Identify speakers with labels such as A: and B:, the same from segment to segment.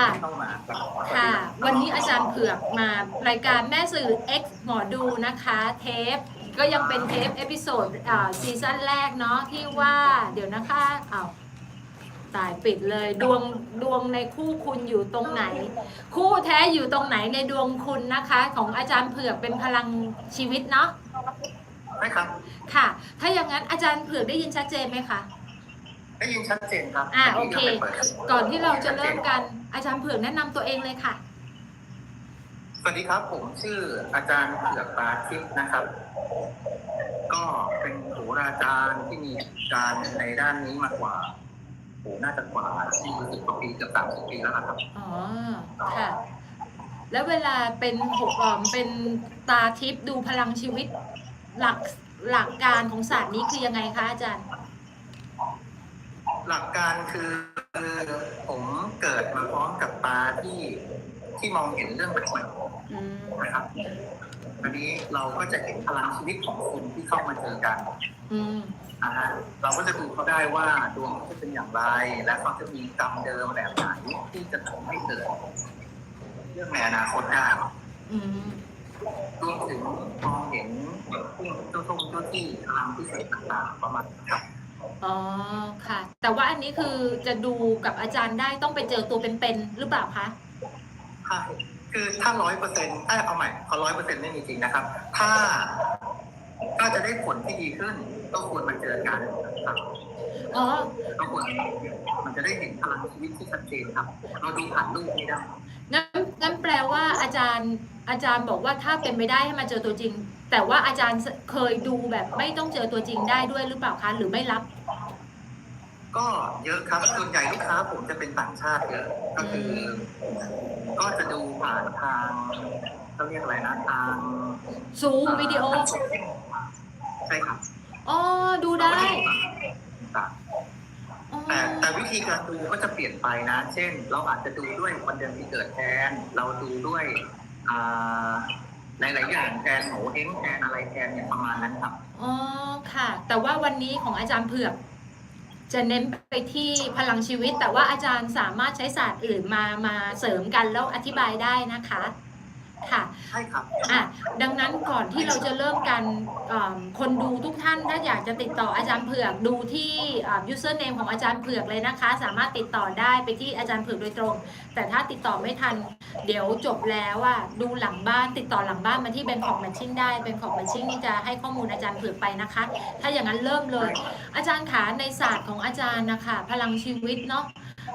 A: อะ
B: เข้ามาครับ
A: ค่ะวันนี้อาจารย์เผือกมารายการแม่สื่อ X หมอดูนะคะ เทป ก็ยังเป็นเทป เอพิโซดอ่าซีซั่นแรกเนาะที่ว่าเดี๋ยวนะคะอ้าวตายปิดเลยดวงดวงในคู่คุณอยู่ตรงไหน คู่แท้อยู่ตรงไหนในดวงคุณนะคะ ของอาจารย์เผือกเป็นพลังชีวิตเนาะ
B: ใช่ครับ
A: ค่ะ ถ้าอย่างนั้นอาจารย์เผือกได้ยินชัดเจนไหมคะ
B: ได้ยินชัดเจนครับ
A: อ่าโอเค
B: ดี๋ยวไปปิด
A: ก่อนที่เราจะเริ่มกันอาจารย์เผือกแนะนำตัวเองเลยค่ะ
B: สวัสดีครับ ผมชื่ออาจารย์เผือกปาทิพย์นะครับ ก็เป็นโหราจารย์ที่มีการในด้านนี้มากกว่าโหน่าจะกว่า40กว่าปีเกือบ30ปีแล้วนะครับ
A: อ๋อ ค่ะ แล้วเวลาเป็นหกอ่อมเป็นตาทิพย์ดูพลังชีวิต หลักหลักการของศาสตร์นี้คือยังไงคะอาจารย์
B: หลักการคือผมเกิดมาพร้อมกับตาที่ที่มองเห็นเรื่องแบบใหม่
A: อืม
B: นะครับอันนี้เราก็จะเห็นพลังชีวิตของคนที่เข้ามาเจอกัน
A: อืม
B: อ่าฮะเราก็จะดูเขาได้ว่าดวงเขาจะเป็นอย่างไร และเขาจะมีกรรมเดิมแบบไหนที่จะทำให้เกิดเรื่องในอนาคตได้
A: อืม
B: รวมถึงมองเห็นผู้เจ้าทงเจ้าที่พลังพิเศษต่างๆประมาณนี้ครับ
A: อ๋อค่ะ แต่ว่าอันนี้คือจะดูกับอาจารย์ได้ต้องไปเจอตัวเป็นๆหรือเปล่าคะ
B: ใช่คือถ้าร้อยเปอร์เซ็นต์ถ้าเอาใหม่พอร้อยเปอร์เซ็นต์ไม่มีจริงนะครับ ถ้าถ้าจะได้ผลที่ดีขึ้นก็ควรมาเจอกันครับ
A: อ๋อ
B: ก็ควรมันจะได้เห็นพลังชีวิตที่ชัดเจนครับ เราดูผ่านรูปไม่ได้
A: งั้นงั้นแปลว่าอาจารย์อาจารย์บอกว่าถ้าเป็นไปได้ให้มาเจอตัวจริง แต่ว่าอาจารย์เคยดูแบบไม่ต้องเจอตัวจริงได้ด้วยหรือเปล่าคะหรือไม่รับ
B: ก็เยอะครับส่วนใหญ่ลูกค้าผมจะเป็นต่างชาติเยอะก็คือก็จะดูผ่านทางเขาเรียกอะไรนะทาง
A: ซูมวิดีโอ
B: ใช่ครับ
A: อ๋อ ดูได้
B: ต่าง
A: อ๋อ
B: ๆแต่แต่วิธีการดูก็จะเปลี่ยนไปนะ เช่น เราอาจจะดูด้วยวันเดือนที่เกิดแทน เราดูด้วยอ่า หลายๆอย่างแทนโหเฮงแทนอะไรแทนเนี่ยประมาณนั้นครับ
A: อ๋อค่ะ แต่ว่าวันนี้ของอาจารย์เผือก จะเน้นไปที่พลังชีวิต แต่ว่าอาจารย์สามารถใช้ศาสตร์อื่นมามาเสริมกันแล้วอธิบายได้นะคะ ค่ะ
B: ใช่ครับ
A: อะดังนั้นก่อนที่เราจะเริ่มกันอ่าคนดูทุกท่านถ้าอยากจะติดต่ออาจารย์เผือกดูที่อ่า username ของอาจารย์เผือกเลยนะคะ สามารถติดต่อได้ไปที่อาจารย์เผือกโดยตรง แต่ถ้าติดต่อไม่ทัน เดี๋ยวจบแล้วอะดูหลังบ้านติดต่อหลังบ้านมาที่ Bangkok Matching ได้ Bangkok Matching จะให้ข้อมูลอาจารย์เผือกไปนะคะ ถ้าอย่างนั้นเริ่มเลย อาจารย์ขาในศาสตร์ของอาจารย์นะคะพลังชีวิตเนาะ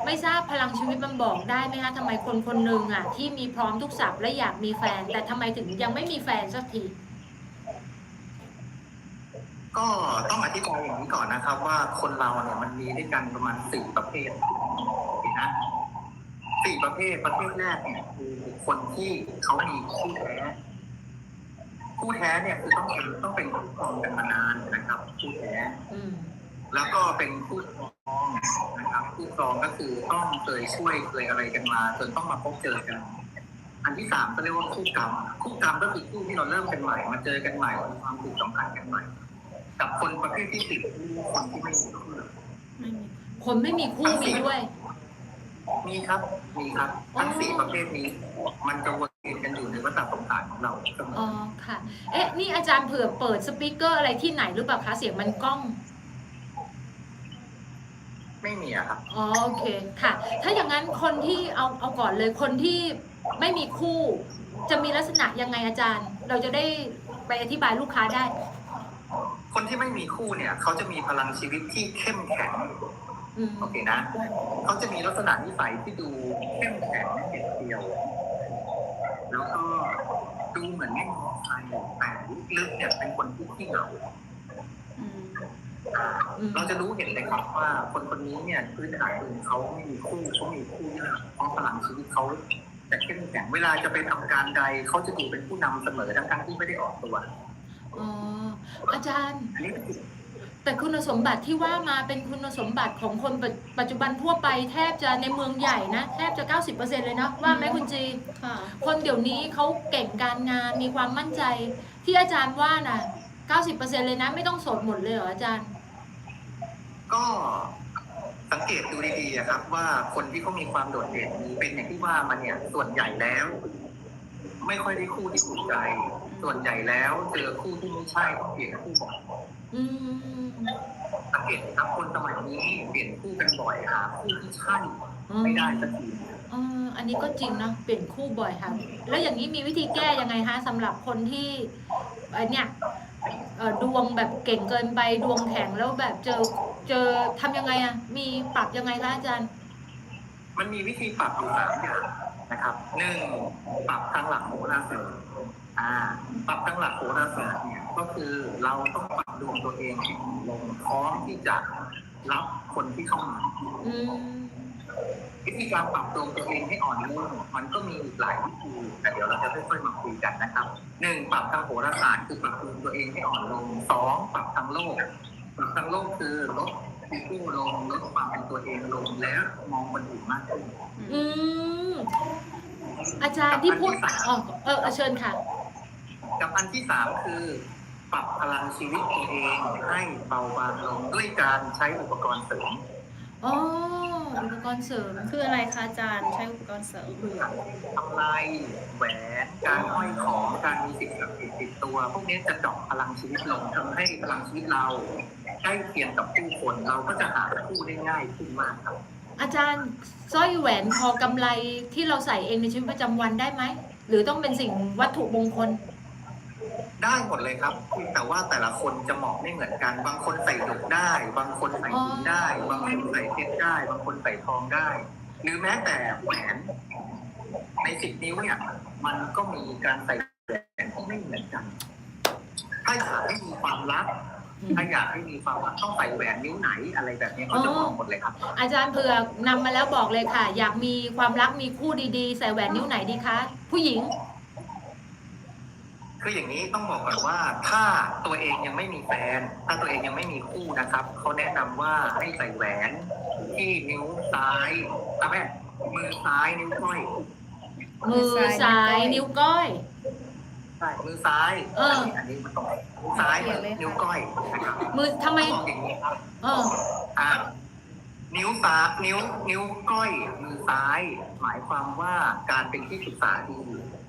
A: ไม่ทราบพลังชีวิตมันบอกได้ไหมคะทำไมคนคนหนึ่งอะ ที่มีพร้อมทุกสับและอยากมีแฟน แต่ทำไมถึงยังไม่มีแฟนสักที
B: ก็ต้องอธิบายอย่างนี้ก่อนนะครับ ว่าคนเราเนี่ยมันมีด้วยกันประมาณสี่ประเภทโอเคนะสี่ประเภทประเภทแรกเนี่ยคือคนที่เขามีคู่แท้คู่แท้เนี่ยคือต้องเป็นต้องเป็นคู่ครองกันมานานนะครับคู่แท้
A: อืม
B: แล้วก็เป็นคู่ครองนะ ครับคู่ครองก็คือต้องเคยช่วยเคยอะไรกันมาจนต้องมาพบเจอกันอันที่สามก็เรียกว่าคู่กรรม คู่กรรมก็คือคู่ที่เราเริ่มกันใหม่มาเจอกันใหม่มีความผูกสัมพันธ์กันใหม่ กับคนประเภทที่ติดคู่คนที่ไม่มีคู่
A: ไม่มีคนไม่มีคู่มีด้วย
B: มีครับ มีครับ ทั้งสี่ประเภทนี้ มันจะวนเวียนกันอยู่ในวัฏสงสารของเราเสม
A: อ๋อ
B: อ
A: ค่ะ เอ๊ะ นี่อาจารย์เผื่อเปิดสปีกเกอร์อะไรที่ไหนหรือเปล่าคะ เสียงมันกล้อง
B: ไม่มีอะครับ
A: อ๋อโอเคค่ะ ถ้าอย่างนั้นคนที่เอาเอาก่อนเลยคนที่ไม่มีคู่ จะมีลักษณะยังไงอาจารย์ เราจะได้ไปอธิบายลูกค้าได้
B: คนที่ไม่มีคู่เนี่ย เขาจะมีพลังชีวิตที่เข้มแข็ง
A: อืม
B: โอเคนะเขาจะมีลักษณะนิสัยที่ดูเข้มแข็งเด็ดเดียว แล้วก็ดูเหมือนไม่มองใครแต่ลึกๆเนี่ยเป็นคนที่ขี้เหงา
A: อืม
B: อ่า
A: อืม
B: เราจะรู้เห็นเลยครับว่าคนคนนี้เนี่ยพื้นฐานเองเขาไม่มีคู่เขามีคู่ยากเพราะพลังชีวิตเขาจะเข้มแข็งเวลาจะไปทำการใดเขาจะดูเป็นผู้นำเสมอทั้งๆที่ไม่ได้ออกตัว
A: อ๋ออาจารย์
B: อันนี้คือ
A: แต่คุณสมบัติที่ว่ามาเป็นคุณสมบัติของคนปัจปัจจุบันทั่วไปแทบจะในเมืองใหญ่นะ แทบจะ 90%เลยเนาะว่าไหมคุณจี
C: ค่ะ
A: คนเดี๋ยวนี้เขาเก่งการงานมีความมั่นใจที่อาจารย์ว่าน่ะ 90%เลยนะ ไม่ต้องโสดหมดเลยเหรออาจารย์
B: ก็สังเกตดูดีๆอะครับ ว่าคนที่เขามีความโดดเด่นมีเป็นอย่างที่ว่ามันเนี่ยส่วนใหญ่แล้ว ไม่ค่อยได้คู่ที่ถูกใจ ส่วนใหญ่แล้วเจอคู่ที่ไม่ใช่ต้องเปลี่ยนคู่บ่อย
A: อืม
B: สังเกตครับคนสมัยนี้เปลี่ยนคู่กันบ่อยหาคู่ที่ใช่
A: อืม
B: ไม่ได้สักที
A: เอออันนี้ก็จริงเนาะเปลี่ยนคู่บ่อยค่ะ แล้วอย่างนี้มีวิธีแก้ยังไงคะสำหรับคนที่เอ่อเนี่ยเอ่อ ดวงแบบเก่งเกินไปดวงแข็งแล้วแบบเจอเจอทำยังไงอะมีปรับยังไงคะอาจารย์
B: มันมีวิธีปรับอยู่สามอย่างนะครับหนึ่งปรับทางหลักโหราศาสตร์อ่า ปรับทางหลักโหราศาสตร์เนี่ยก็คือเราต้องปรับดวงตัวเองให้ลงพร้อมที่จะรับคนที่เข้ามา
A: อืม
B: วิธีการปรับดวงตัวเองให้อ่อนลงมันก็มีอีกหลายวิธีแต่เดี๋ยวเราจะค่อยๆมาคุยกันนะครับหนึ่งปรับทางโหราศาสตร์คือปรับดวงตัวเองให้อ่อนลงสองปรับทางโลกปรับทางโลกคือลดอีโก้ลงลดความเป็นตัวเองลงและมองคนอื่นมากขึ้น
A: อืมอาจารย์ที่พูดอ๋อเออเออเชิญค่ะ
B: กับอันที่สามคือปรับพลังชีวิตตัวเองให้เบาบางลงด้วยการใช้อุปกรณ์เสริม
A: อ๋อ อุปกรณ์เสริม
C: คืออะไรคะอาจารย์ใช้อุปกรณ์เสริม
B: ทำลายแหวนการห้อยของการมีสิ่งศักดิ์สิทธิ์ติดตัว พวกนี้จะดรอกพลังชีวิตลงทำให้พลังชีวิตเราใกล้เคียงกับผู้คนเราก็จะหาคู่ได้ง่ายขึ้นมากครับ
A: อาจารย์สร้อยแหวนคอกำไรที่เราใส่เองในชีวิตประจำวันได้ไหม หรือต้องเป็นสิ่งวัตถุมงคล
B: ได้หมดเลยครับแต่ว่าแต่ละคนจะเหมาะไม่เหมือนกัน บางคนใส่หยกได้ บางคนใส่หินได้ บางคนใส่เพชรได้ บางคนใส่ทองได้ หรือแม้แต่แหวนในสิบนิ้วเนี่ย มันก็มีการใส่แหวนที่ไม่เหมือนกัน ถ้าอยากให้มีความรักถ้าอยากให้มีความรักต้องใส่แหวนนิ้วไหนอะไรแบบนี้เขาจะบอกหมดเลยครับ
A: อาจารย์เผือกนำมาแล้วบอกเลยค่ะ อยากมีความรักมีคู่ดีๆ ใส่แหวนนิ้วไหนดีคะผู้หญิง
B: คืออย่างนี้ต้องบอกก่อนว่าถ้าตัวเองยังไม่มีแฟน ถ้าตัวเองยังไม่มีคู่นะครับเขาแนะนำว่าให้ใส่แหวนที่นิ้วซ้ายอะแม่มือซ้ายนิ้วก้อย
A: มือซ้ายนิ้วก้อย
B: ใช่มือซ้าย
A: เออ
B: อันนี้มันตรงมือซ้ายนิ้วก้อยนะครับ
A: มือทำไม
B: ต้องบอกอย่างนี้ครับ
A: เออ
B: อ่านิ้วซ้ายนิ้วนิ้วก้อยมือซ้าย หมายความว่าการเป็นที่ปรึกษาดี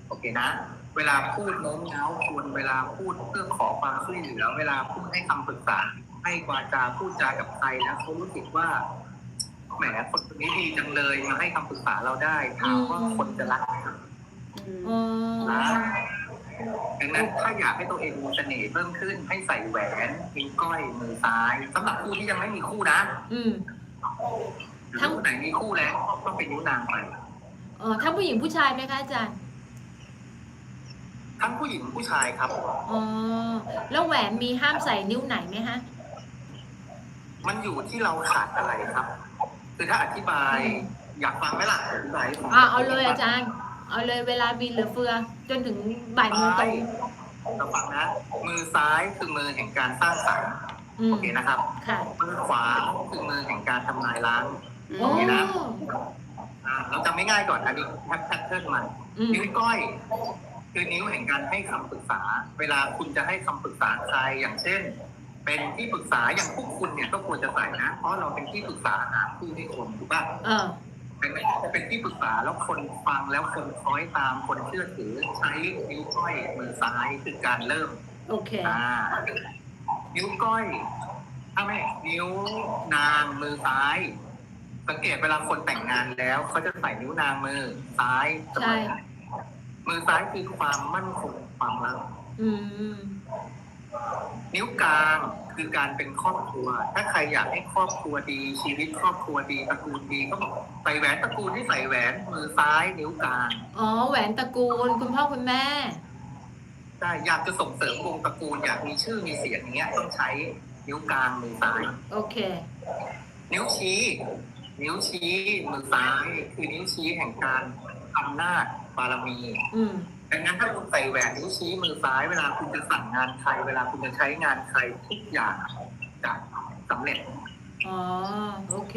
B: โอเคนะ เวลาพูดโน้มน้าวควรเวลาพูดเพื่อขอความช่วยเหลือ เวลาพูดให้คำปรึกษา ให้วาจาพูดจากับใครแล้วเขารู้สึกว่าแหมคนคนนี้ดีจังเลยมาให้คำปรึกษาเราได้ถามว่าคนจะรักไหมครับ
A: เออ
B: ดังนั้นถ้าอยากให้ตัวเองมีเสน่ห์เพิ่มขึ้นให้ใส่แหวนนิ้วก้อยมือซ้ายสำหรับคู่ที่ยังไม่มีคู่นะ
A: อืม
B: หรือคู่ไหนมีคู่แล้วก็เป็นนิ้วนางไป
A: เออทั้งผู้หญิงผู้ชายไหมคะอาจารย์
B: ทั้งผู้หญิงผู้ชายครับ
A: อ๋อ แล้วแหวนมีห้ามใส่นิ้วไหนไหมฮะ
B: มันอยู่ที่เราขาดอะไรครับ คือถ้าอธิบายอยากฟังไหมล่ะอธิบายให้ฟัง
A: อ่าเอาเลยอาจารย์ เอาเลยเวลามีเหลือเฟือ จนถึงบ่ายโมงต
B: ซ้า
A: รง
B: ยเราฟังนะ มือซ้ายคือมือแห่งการสร้างสรรค์
A: อืม
B: โอเคนะครับ
A: ค่ะ
B: มือขวาคือมือแห่งการทำลายล้าง
A: โอ้
B: โอเคนะอ่าเราจำไม่ง่ายก่อนอันนี้แพทเทิร์นใหม่
A: อืม
B: นิ้วก้อย คือนิ้วแห่งการให้คำปรึกษา เวลาคุณจะให้คำปรึกษาใครอย่างเช่น เป็นที่ปรึกษาอย่างพวกคุณเนี่ยก็ควรจะใส่นะ เพราะเราเป็นที่ปรึกษาหาคู่ให้คนถูกป่ะ
A: เออ
B: เป็นไหมจะเป็นที่ปรึกษาแล้วคนฟังแล้วคนคล้อยตามคนเชื่อถือใช้นิ้วก้อยมือซ้ายคือการเริ่ม
A: โอเค
B: อ่านิ้วก้อยถ้าไม่นิ้วนางมือซ้าย สังเกตเวลาคนแต่งงานแล้วเขาจะใส่นิ้วนางมือซ้ายเสมอ
A: ใช่
B: มือซ้ายคือความมั่นคงความรัก
A: อืม
B: นิ้วกลางคือการเป็นครอบครัว ถ้าใครอยากให้ครอบครัวดี ชีวิตครอบครัวดีตระกูลดีก็บอกใส่แหวนตระกูลที่ใส่แหวนมือซ้ายนิ้วกลาง
A: อ๋อ แหวนตระกูล คุณพ่อคุณแม่
B: ใช่อยากจะส่งเสริมวงตระกูลอยากมีชื่อมีเสียงอย่างเงี้ยต้องใช้นิ้วกลางมือซ้าย
A: โอเค
B: นิ้วชี้ นิ้วชี้มือซ้าย คือนิ้วชี้แห่งการอำนาจ บารมี
A: อืม
B: ดังนั้นถ้าคุณใส่แหวนนิ้วชี้มือซ้ายเวลาคุณจะสั่งงานใครเวลาคุณจะใช้งานใครทุกอย่างจะสำเร็จ
A: อ๋อ โอเค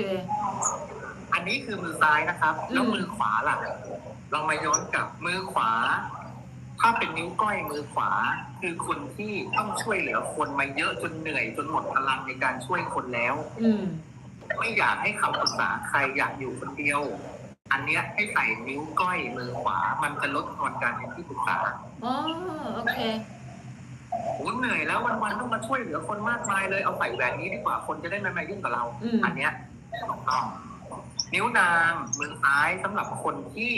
B: อันนี้คือมือซ้ายนะครับ แล้ว
A: อืม
B: มือขวาล่ะ เรามาย้อนกลับมือขวา ถ้าเป็นนิ้วก้อยมือขวา คือคนที่ต้องช่วยเหลือคนมาเยอะจนเหนื่อยจนหมดพลังในการช่วยคนแล้ว
A: อืม
B: ไม่อยากให้คำปรึกษาใครอยากอยู่คนเดียว อันเนี้ยให้ใส่นิ้วก้อยมือขวา มันจะลดทอนการเป็นที่ปรึกษา
A: อ๋อโอเค
B: โอ้เหนื่อยแล้ววันๆต้องมาช่วยเหลือคนมากมายเลยเอาใส่แหวนนี้ดีกว่าคนจะได้ไม่มายุ่งกับเรา
A: อืม
B: อันเนี้ยถูกต้องนิ้วนางมือซ้ายสำหรับคนที่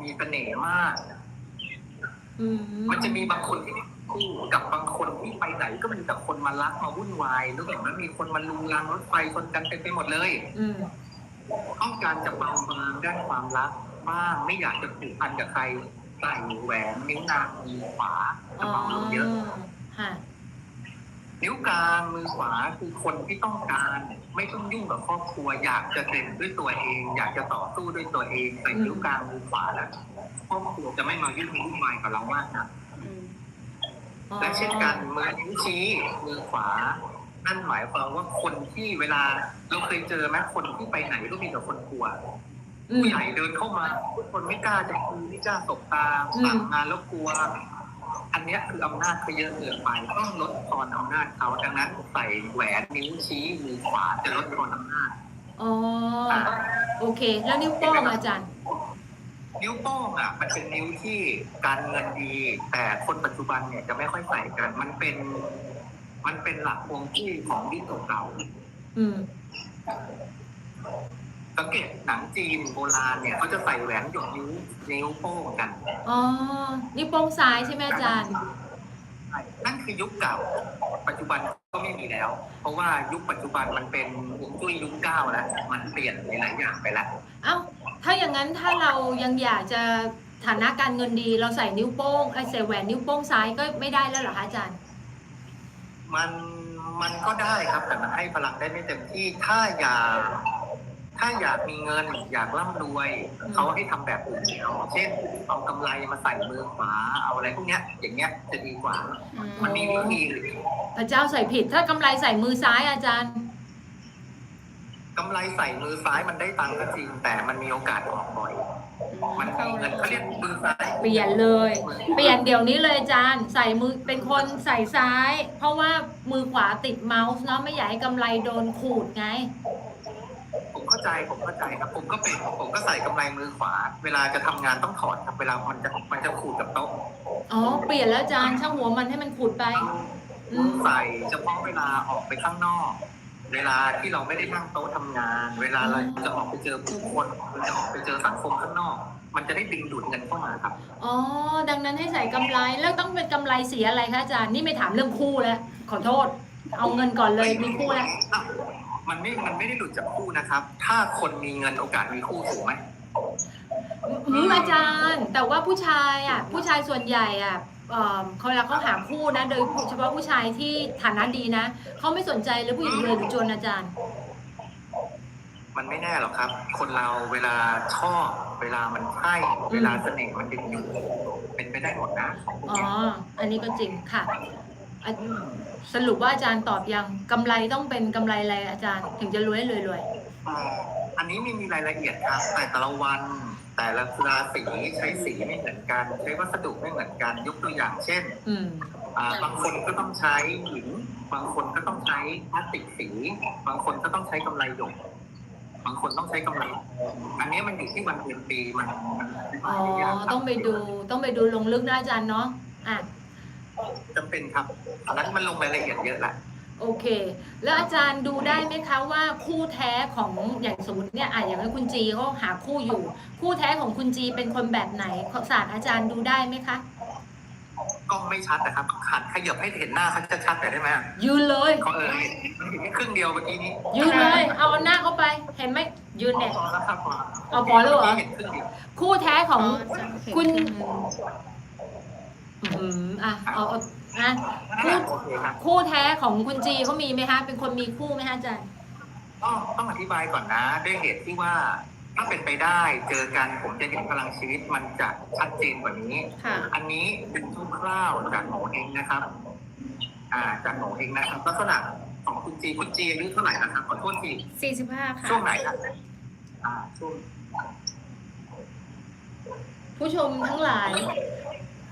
B: มีเสน่ห์มาก
A: อืม
B: มันจะมีบางคนที่คู่กับบางคนที่ไปไหนก็มีแต่คนมารักมาวุ่นวายหรือแบบว่ามีคนมาลุงรังรถไฟชนกันเต็มไปหมดเลย
A: อืม
B: ต้องการจะเบาบางด้านความรักบ้างไม่อยากจะผูกพันกับใครใส่แหวนนิ้วนางมือขวาจะ
A: อ๋อ
B: เบาลงเยอะ
A: ค่ะ
B: นิ้วกลางมือขวาคือคนที่ต้องการ ไม่ต้องยุ่งกับครอบครัว อยากจะเด่นด้วยตัวเอง อยากจะต่อสู้ด้วยตัวเองใส่นิ้วกลางมือขวาแล้วครอบครัวจะไม่มายุ่งวุ่นวายกับเรามากนะ
C: อืม
A: อ๋อ
B: และเช่นกันมือนิ้วชี้มือขวา นั่นหมายความว่าคนที่เวลาเราเคยเจอไหมคนที่ไปไหนก็มีแต่คนกลัว
A: อืม
B: ผู้ใหญ่เดินเข้ามาทุกคนไม่กล้าจะคุยไม่กล้าสบตา
A: อืม
B: สั่งงานแล้วกลัว อันเนี้ยคืออำนาจเขาเยอะเกินไปต้องลดทอนอำนาจเขาดังนั้นใส่แหวนนิ้วชี้มือขวาจะลดทอนอำนาจ
A: อ๋อโอเค แล้วนิ้วโป้งอาจารย์
B: นิ้วโป้งอะ มันเป็นนิ้วที่การเงินดี แต่คนปัจจุบันเนี่ยจะไม่ค่อยใส่กัน มันเป็น มันเป็นหลักฮวงจุ้ยของยุคเก่า
A: อืม
B: ๆสังเกตหนังจีนโบราณเนี่ยเขาจะใส่แหวนหยดนิ้วนิ้วโป้งกัน
A: อ๋อนิ้วโป้งซ้ายใช่ไหมอาจารย์
B: ใช่นั่นคือยุคเก่า ปัจจุบันก็ไม่มีแล้ว เพราะว่ายุคปัจจุบันมันเป็นฮวงจุ้ยยุคเก้าแล้ว มันเปลี่ยนหลายๆอย่างไปแล้ว
A: เอ้าถ้าอย่างนั้นถ้าเรายังอยากจะฐานะการเงินดี เราใส่นิ้วโป้งไอ้ยใส่แหวนนิ้วโป้งซ้ายก็ไม่ได้แล้วเหรอคะอาจารย์
B: มันมันก็ได้ครับแต่มันให้พลังได้ไม่เต็มที่ถ้าอยากถ้าอยากมีเงินอยากร่ำรวย
A: อืม
B: เขาให้ทำแบบอื่นเอาเช่นเอากำไรมาใส่มือขวาเอาอะไรพวกเนี้ย อย่างเงี้ยจะดีกว่า
C: อืม
B: มันมีวิธีอื่น
A: พระเจ้าใส่ผิด ถ้ากำไรใส่มือซ้ายอาจารย์
B: กำไรใส่มือซ้ายมันได้ตังค์ก็จริง แต่มันมีโอกาสออกบ่อย มันมีเงินเขาเรียกมือซ้าย
A: เปลี่ยนเลย เปลี่ยนเดี๋ยวนี้เลยอาจารย์ใส่มือเป็นคนใส่ซ้าย เพราะว่ามือขวาติดเมาส์เนาะไม่อยากให้กำไรโดนขูดไง
B: ผมเข้าใจผมเข้าใจครับผมก็เป็นผมก็ใส่กำไรมือขวา เวลาจะทำงานต้องถอดครับเวลามันจะมันจะขูดกับโต๊ะ
A: อ๋อ เปลี่ยนแล้วอาจารย์ช่างหัวมันให้มันขูดไป อืม
B: ใส่เฉพาะเวลาออกไปข้างนอก เวลาที่เราไม่ได้นั่งโต๊ะทำงาน เวลาเราจะออกไปเจอผู้คนเราจะออกไปเจอสังคมข้างนอก มันจะได้ดึงดูดเงินเข้ามาครับ
A: อ๋อ ดังนั้นให้ใส่กำไรแล้วต้องเป็นกำไรสีอะไรคะอาจารย์ นี่ไม่ถามเรื่องคู่แล้ว ขอโทษ เอาเงินก่อนเลยมีคู่แล้ว
B: อะมันไม่ มันไม่ได้หลุดจากคู่นะครับ ถ้าคนมีเงินโอกาสมีคู่ถูกไหม
A: อืมอาจารย์ แต่ว่าผู้ชายอะ ผู้ชายส่วนใหญ่อะ เอ่อเขาเวลาเขาหาคู่นะ โดยเฉพาะผู้ชายที่ฐานะดีนะเขาไม่สนใจเลยผู้หญิงรวยหรือจนอาจารย์
B: มันไม่แน่หรอกครับ คนเราเวลาชอบเวลามันใช่เวลาเสน่ห์มันดึงดูดเป็นไปได้หมดนะของพวก
A: อ๋อ
B: เนี้ย
A: อันนี้ก็จริงค่ะอะ สรุปว่าอาจารย์ตอบยังกำไรต้องเป็นกำไรอะไรอาจารย์ ถึงจะรวยรวยรวย
B: อ่าอันนี้ไม่มีรายละเอียดครับแต่แต่ละวัน แต่ละราศีใช้สีไม่เหมือนกัน ใช้วัสดุไม่เหมือนกัน ยกตัวอย่างเช่น
A: อืม
B: อ่าบางคนก็ต้องใช้หิน บางคนก็ต้องใช้พลาสติกสี บางคนก็ต้องใช้กำไรหยก บางคนต้องใช้กำไร อันนี้มันอยู่ที่วันเดือนปีมันมันอธิบา
A: อ๋
B: ย
A: อ
B: ไม่ยากครับ
A: ต้องไปดูต้องไปดูลงลึกนะอาจารย์เนาะอะ
B: จำเป็นครับอันนั้นมันลงรายละเอียดเยอะละ
A: โอเค แล้วอาจารย์ดูได้ไหมคะว่าคู่แท้ของอย่างสมมติเนี่ยอะอย่างนั้นคุณจีเขาหาคู่อยู่ คู่แท้ของคุณจีเป็นคนแบบไหนศาสตร์อาจารย์ดูได้ไหมคะ
B: กล้องไม่ชัดนะครับหันขยับให้เห็นหน้าเขาจะชัดแต่อยได้ไหม
A: ยืนเลย
B: เขาเออเห็นมันเห็นแค่ครึ่งเดียวเมื่อกี้นี้
A: ยืนเลย เอาหน้าเข้าไป เห็นไหมยืนเนี่ย
B: พอแล้วครับพอ
A: เอาพอแล้วเหรอ
B: เห็นครึ่งเดียว
A: คู่แท้ของ
C: อาจารย์เห็น
A: คุณ
C: ขึ้น
A: อืมอะเอาเอาอะ
B: นั่นแหละโอเคครับ
A: คู่แท้ของคุณจีเขามีไหมคะเป็นคนมีคู่ไหมคะอาจารย์
B: ก็ต้องอธิบายก่อนนะด้วยเหตุที่ว่าถ้าเป็นไปได้เจอกันผมจะเห็นพลังชีวิตมันจะชัดเจนกว่านี้
C: ค่ะ
B: อันนี้เป็นคร่าวๆจากหมอเองนะครับ อ่า จากหมอเองนะครับลักษณะของคุณจีคุณจีอายุเท่าไหร่นะครับขอโทษที
C: 45ค่ะ
B: ช่วงไหนครับอ่าช่วง
A: ผู้ชมทั้งหลาย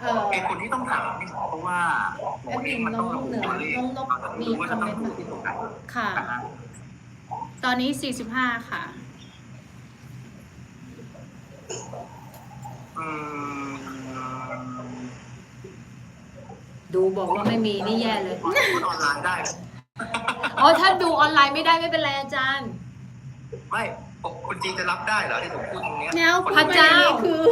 A: เอ่อ
B: เหตุผลที่ต้องถามเนี่ยเพราะว่าหมอเองมันต้องระบุตัวเลข
A: น้องนก
B: เราจะรู้ว่าจะต้อง
A: มีคอมเมนต์
B: พูดที่ตรงไหน
C: ค่ะ
B: นะฮะ
C: ตอนนี้45ค่ะ
B: อืม
A: ดูบอกว่าไม่มีนี่แย่เลย
B: พูดออนไลน์ได้
A: อ๋อ ถ้าดูออนไลน์ไม่ได้ไม่เป็นไรอาจารย์
B: ไม่ คุณจีจะรับได้เหรอที่ผมพูดตรงเนี้ย
C: แนว
B: คน
A: พระเจ้า
C: คือ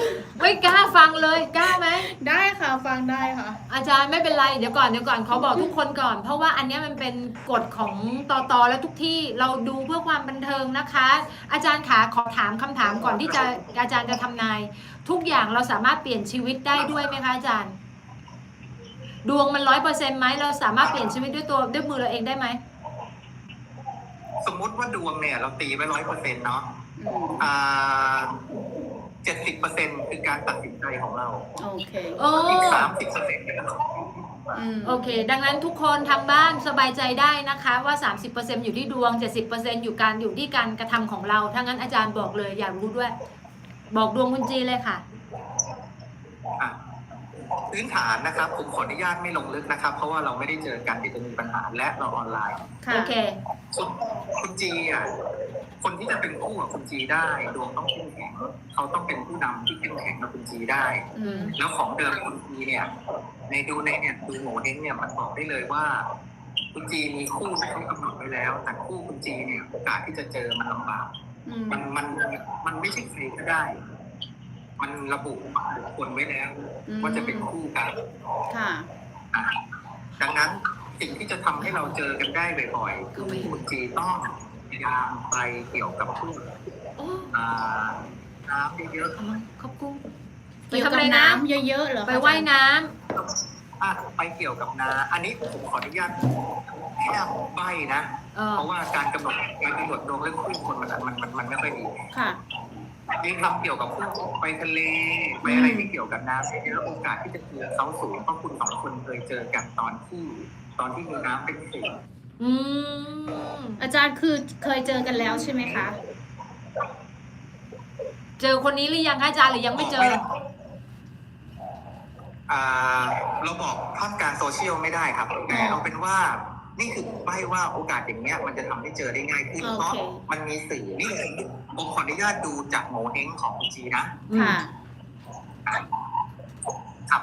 A: ไม่กล้าฟังเลยกล้าไหม
C: ได้ค่ะฟังได้ค่ะ
A: อาจารย์ไม่เป็นไรเดี๋ยวก่อนเดี๋ยวก่อนเขาบอกทุกคนก่อน เพราะว่าอันเนี้ยมันเป็นกฎของตอตอและทุกที่เราดูเพื่อความบันเทิงนะคะ อาจารย์ขาขอถามคำถามก่อนที่จะอาจารย์จะทำนาย ทุกอย่างเราสามารถเปลี่ยนชีวิตได้ด้วยไหมคะอาจารย์ ดวงมันร้อยเปอร์เซ็นต์ไหมเราสามารถเปลี่ยนชีวิตด้วยตัวด้วยมือเราเองได้ไหม
B: สมมุติว่าดวงเนี่ยเราตีไว้ร้อยเปอร์เซ็นต์เนาะ
C: อืม
B: อ่า เจ็ดสิบเปอร์เซ็นต์คือการตัดสินใจของเรา
C: โอเค
A: โอ้
B: อีกสามสิบเปอร์เซ็นต์เป็นของ
C: อืม
A: โอเค ดังนั้นทุกคนทางบ้านสบายใจได้นะคะว่า 30%อยู่ที่ดวง 70%อยู่การอยู่ที่การกระทำของเรา ถ้างั้นอาจารย์บอกเลยอยากรู้ด้วย บอกดวงคุณจีเลยค่ะ
B: อะพื้นฐานนะครับ ผมขออนุญาตไม่ลงลึกนะครับ เพราะว่าเราไม่ได้เจอกันเดี๋ยวจะมีปัญหาและเราออนไลน์
C: ค่ะ
A: โอเค
B: คุณคุณจีอะ คนที่จะเป็นคู่กับคุณจีได้ดวงต้องเข้มแข็งเขาต้องเป็นผู้นำที่เข้มแข็งกับคุณจีได้
C: อืม
B: แล้วของเดิมคุณจีเนี่ย ในดูในเนี่ยดูโหเฮงเนี่ยมันบอกได้เลยว่าคุณจีมีคู่ที่เขากำหนดไว้แล้ว แต่คู่คุณจีเนี่ยโอกาสที่จะเจอมันลำบาก
C: อืม
B: มันมันมันไม่ใช่ใครก็ได้ มันระบุบุคคลไว้แล้วว่าจะเป็นคู่กัน
C: ค่ะ
B: อะดังนั้นสิ่งที่จะทำให้เราเจอกันได้บ่อยๆคือคุณจีต้อง พยายามไปเกี่ยวกับพวก
A: โอ้
B: อ่าน้ำเยอะ
A: เอามาขอบคุณไป
C: เกี่ยว
A: ทำ
C: กั
A: อะ
C: บ
A: ไรนะ
C: น้ำเยอะๆเหรอคะ
A: ไปว่ายน้ำ
B: ๆอะไปเกี่ยวกับน้ำอันนี้ผมขออนุญาตแค่ใบนะ
A: เออ
B: เพราะว่าการกำหนดการกำหนดดวงเรื่องคู่คนมันมันมันมันไม่ค่อยดี
C: ค่ะ
B: ยิ่งทำเกี่ยวกับพวกไปทะเลไปอะไรที่เกี่ยวกับน้ำเยอะโอกาสที่จะเจอเขาสูงเพราะคุณสองคนเคยเจอกันตอนที่ ตอนที่มีน้ำเป็นสี
A: อืม
C: อาจารย์คือเคยเจอกันแล้วใช่ไหมคะ
A: เจอคนนี้หรือยังคะอาจารย์หรือยังไม่เจอ
B: อ่าเราบอกท่ามกลารโซเชียลไม่ได้ครับแต่เอาเป็นว่านี่คือใบว่าโอกาสอย่างเงี้ยมันจะทำให้เจอได้ง่ายขึ้น
C: โอเค
B: เพราะมันมีสื่อนี่เลยผมขออนุญาตดูจากโมเฮงของคุณจีนะ
C: ค่ะ
B: ครับ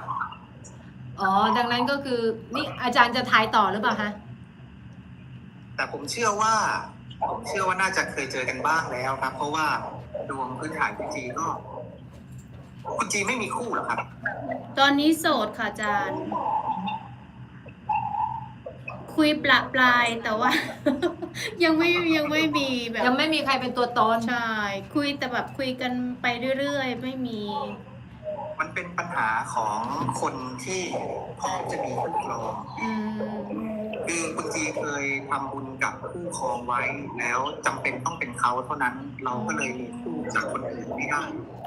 A: อ๋อ ดังนั้นก็คือ นี่อาจารย์จะทายต่อหรือเปล่าคะ
B: แต่ผมเชื่อว่า ผมเชื่อว่าน่าจะเคยเจอกันบ้างแล้วครับ เพราะว่าดวงพื้นฐานคุณจีก็คุณจีไม่มีคู่หรอครับ
C: ตอนนี้โสดค่ะอาจารย์ คุยปละปลายแต่ว่า ยังไม่ยังไม่มีแบบ
A: ยังไม่มีใครเป็นตัวตน
C: ใช่คุยแต่แบบคุยกันไปเรื่อยๆ ไม่มี
B: มันเป็นปัญหาของคนที่พร้อมจะมีคู่ครอง
C: อืม
B: คือคุณจีเคยทำบุญกับคู่ครองไว้ แล้วจำเป็นต้องเป็นเขาเท่านั้นเราก็เลยมีคู่จากคนอื่นไม่ได้